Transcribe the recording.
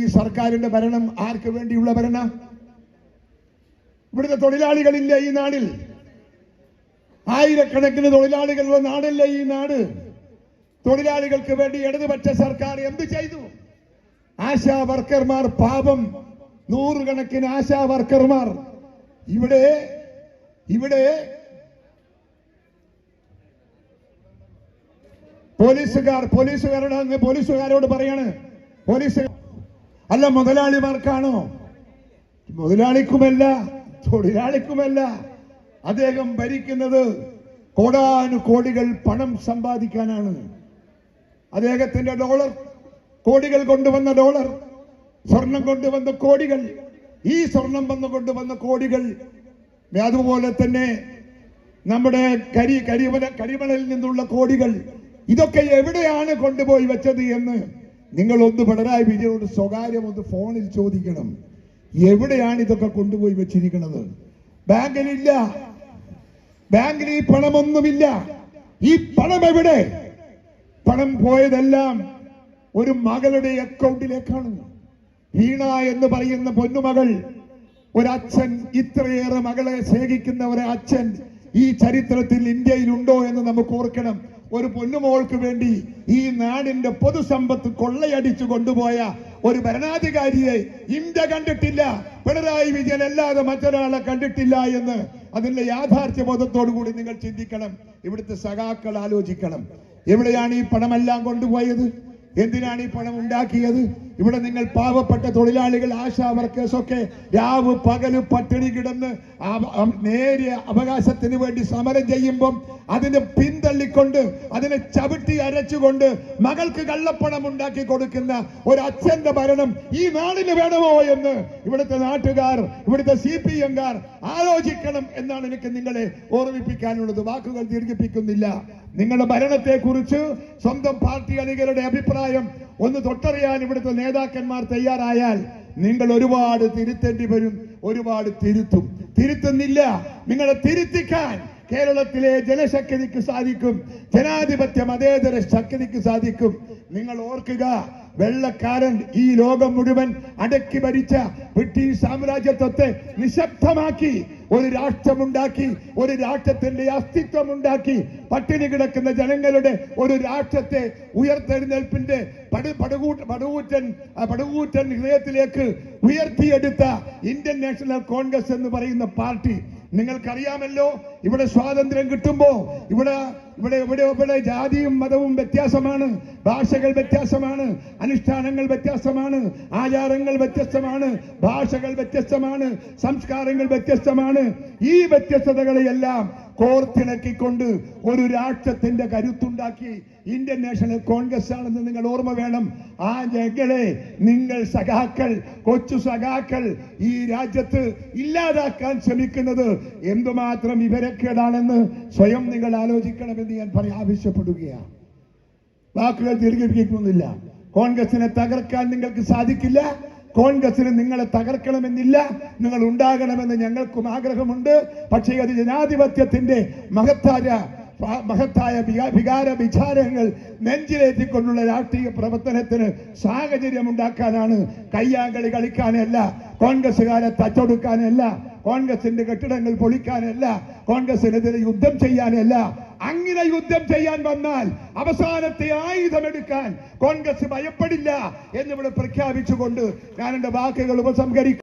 ഈ സർക്കാരിന്റെ ഭരണം ആർക്ക് വേണ്ടിയുള്ള ഭരണ? ഇവിടുത്തെ തൊഴിലാളികളില്ല ഈ നാടിൽ. ആയിരക്കണക്കിന് തൊഴിലാളികളുടെ നാടല്ല ഈ നാട്. തൊഴിലാളികൾക്ക് വേണ്ടി ഇടതുപക്ഷ സർക്കാർ എന്ത് ചെയ്തു? ആശാ വർക്കർമാർ പാപം. നൂറുകണക്കിന് ആശാ വർക്കർമാർ ഇവിടെ ഇവിടെ പോലീസുകാർ പോലീസുകാരോട് അങ്ങ് പോലീസുകാരോട് പറയാണ്. പോലീസ് അല്ല മുതലാളിമാർക്കാണോ? മുതലാളിക്കുമല്ല തൊഴിലാളിക്കുമല്ല. അദ്ദേഹം ഭരിക്കുന്നത് കോടാനു കോടികൾ പണം സമ്പാദിക്കാനാണ്. അദ്ദേഹത്തിന്റെ ഡോളർ കോടികൾ കൊണ്ടുവന്ന ഡോളർ സ്വർണം കൊണ്ടുവന്ന കോടികൾ ഈ സ്വർണം വന്നു കൊണ്ടുവന്ന കോടികൾ അതുപോലെ തന്നെ നമ്മുടെ കരി കരിമല കരിമലയിൽ നിന്നുള്ള കോടികൾ ഇതൊക്കെ എവിടെയാണ് കൊണ്ടുപോയി വെച്ചത് എന്ന് നിങ്ങൾ ഒന്ന് പിണറായി വിജയനോട് സ്വകാര്യം ഒന്ന് ഫോണിൽ ചോദിക്കണം. എവിടെയാണ് ഇതൊക്കെ കൊണ്ടുപോയി വെച്ചിരിക്കുന്നത്? ബാങ്കിലില്ല. ബാങ്കിൽ ഈ പണമൊന്നുമില്ല. ഈ പണം എവിടെ? പണം പോയതെല്ലാം ഒരു മകളുടെ അക്കൗണ്ടിലേക്കാണ്. വീണ എന്ന് പറയുന്ന പൊന്നുമകൾ ഒരച്ഛൻ ഇത്രയേറെ മകളെ ഒരു അച്ഛൻ ഈ ചരിത്രത്തിൽ ഇന്ത്യയിൽ ഉണ്ടോ എന്ന് നമുക്ക് ഓർക്കണം. ഒരു പൊന്നുമോൾക്ക് വേണ്ടി ഈ നാടിന്റെ പൊതുസമ്പത്ത് കൊള്ളയടിച്ചു കൊണ്ടുപോയ ഒരു ഭരണാധികാരിയെ ഇന്ത്യ കണ്ടിട്ടില്ല. പിണറായി വിജയൻ അല്ലാതെ മറ്റൊരാളെ കണ്ടിട്ടില്ല എന്ന് അതിന്റെ യാഥാർത്ഥ്യ ബോധത്തോടു കൂടി നിങ്ങൾ ചിന്തിക്കണം. ഇവിടുത്തെ സഖാക്കൾ ആലോചിക്കണം. എവിടെയാണ് ഈ പണമെല്ലാം കൊണ്ടുപോയത്? എന്തിനാണ് ഈ പണം ഉണ്ടാക്കിയത്? ഇവിടെ നിങ്ങൾ പാവപ്പെട്ട തൊഴിലാളികൾ ആശാ വർക്കേഴ്സ് ഒക്കെ രാവ് പകൽ പട്ടിണി കിടന്ന് നേരിയ അവകാശത്തിന് വേണ്ടി സമരം ചെയ്യുമ്പം അതിനെ പിന്തള്ളിക്കൊണ്ട് അതിനെ ചവിട്ടി അരച്ചുകൊണ്ട് മകൾക്ക് കള്ളപ്പണം ഉണ്ടാക്കി കൊടുക്കുന്ന ഒരു അച്ഛന്റെ ഭരണം ഈ നാടിന് വേണമോ എന്ന് ഇവിടുത്തെ നാട്ടുകാർ ഇവിടുത്തെ സി പി എംകാർ ആലോചിക്കണം എന്നാണ് എനിക്ക് നിങ്ങളെ ഓർമ്മിപ്പിക്കാനുള്ളത്. വാക്കുകൾ ദീർഘിപ്പിക്കുന്നില്ല. നിങ്ങളുടെ ഭരണത്തെ കുറിച്ച് സ്വന്തം പാർട്ടി അണികളുടെ അഭിപ്രായം ഒന്ന് തൊട്ടറിയാൻ ഇവിടുത്തെ നേതാക്കന്മാർ തയ്യാറായാൽ നിങ്ങൾ ഒരുപാട് തിരുത്തേണ്ടി വരും ഒരുപാട് തിരുത്തും. തിരുത്തുന്നില്ല. നിങ്ങളെ തിരുത്തിക്കാൻ കേരളത്തിലെ ജനശക്തിക്ക് സാധിക്കും ജനാധിപത്യ മതേതര ശക്തിക്ക് സാധിക്കും. നിങ്ങൾ ഓർക്കുക വെള്ളക്കാരൻ ഈ ലോകം മുഴുവൻ അടക്കി ഭരിച്ച ബ്രിട്ടീഷ് സാമ്രാജ്യത്വത്തെ നിശബ്ദമാക്കി ഒരു രാഷ്ട്രമുണ്ടാക്കി ഒരു രാഷ്ട്രത്തിന്റെ അസ്തിത്വം ഉണ്ടാക്കി പട്ടിണി കിടക്കുന്ന ജനങ്ങളുടെ ഒരു രാഷ്ട്രത്തെ ഉയർത്തെഴുന്നേൽപ്പിന്റെ പടുകൂറ്റൻ പടുകൂറ്റൻ ഹൃദയത്തിലേക്ക് ഉയർത്തിയെടുത്ത ഇന്ത്യൻ നാഷണൽ കോൺഗ്രസ് എന്ന് പറയുന്ന പാർട്ടി. നിങ്ങൾക്കറിയാമല്ലോ ഇവിടെ സ്വാതന്ത്ര്യം കിട്ടുമ്പോ ഇവിടെ ഇവിടെ ഇവിടെ ഇവിടെ ജാതിയും മതവും വ്യത്യാസമാണ്. ഭാഷകൾ വ്യത്യാസമാണ്. അനുഷ്ഠാനങ്ങൾ വ്യത്യാസമാണ്. ആചാരങ്ങൾ വ്യത്യസ്തമാണ്. ഭാഷകൾ വ്യത്യസ്തമാണ്. സംസ്കാരങ്ങൾ വ്യത്യസ്തമാണ്. ഈ വ്യത്യസ്തതകളെയെല്ലാം കോർത്തിണക്കിക്കൊണ്ട് ഒരു രാഷ്ട്രത്തിന്റെ കരുത്തുണ്ടാക്കി ഇന്ത്യൻ നാഷണൽ കോൺഗ്രസ് ആണെന്ന് നിങ്ങൾ ഓർമ്മ വേണം. ആ ഞങ്ങളെ നിങ്ങൾ സഖാക്കൾ കൊച്ചു സഖാക്കൾ ഈ രാജ്യത്ത് ഇല്ലാതാക്കാൻ ശ്രമിക്കുന്നത് എന്തുമാത്രം വിവരക്കേടാണെന്ന് സ്വയം നിങ്ങൾ ആലോചിക്കണമെന്ന് ഞാൻ പറയാൻ ആവശ്യപ്പെടുകയാണ്. വാക്കുകൾ ദീർഘിപ്പിക്കുന്നില്ല കോൺഗ്രസിനെ തകർക്കാൻ നിങ്ങൾക്ക് സാധിക്കില്ല. കോൺഗ്രസിന് നിങ്ങളെ തകർക്കണമെന്നില്ല നിങ്ങൾ ഉണ്ടാകണമെന്ന് ഞങ്ങൾക്കും ആഗ്രഹമുണ്ട്. പക്ഷേ അത് ജനാധിപത്യത്തിന്റെ മഹത്തായ മഹത്തായ വികാ- വികാര വിചാരങ്ങൾ നെഞ്ചിലേറ്റിക്കൊണ്ടുള്ള രാഷ്ട്രീയ പ്രവർത്തനത്തിന് സാഹചര്യം ഉണ്ടാക്കാനാണ് കയ്യാങ്കളി കളിക്കാനല്ല കോൺഗ്രസ്സുകാരെ തച്ചൊടുക്കാനല്ല കോൺഗ്രസിന്റെ കെട്ടിടങ്ങൾ പൊളിക്കാനല്ല കോൺഗ്രസിനെതിരെ യുദ്ധം ചെയ്യാനല്ല അങ്ങനെ യുദ്ധം ചെയ്യാൻ വന്നാൽ അവസാനത്തെ ആയുധമെടുക്കാൻ കോൺഗ്രസ് ഭയപ്പെടില്ല എന്നിവിടെ പ്രഖ്യാപിച്ചുകൊണ്ട് ഞാൻ എന്റെ വാക്കുകൾ ഉപസംഹരിക്കും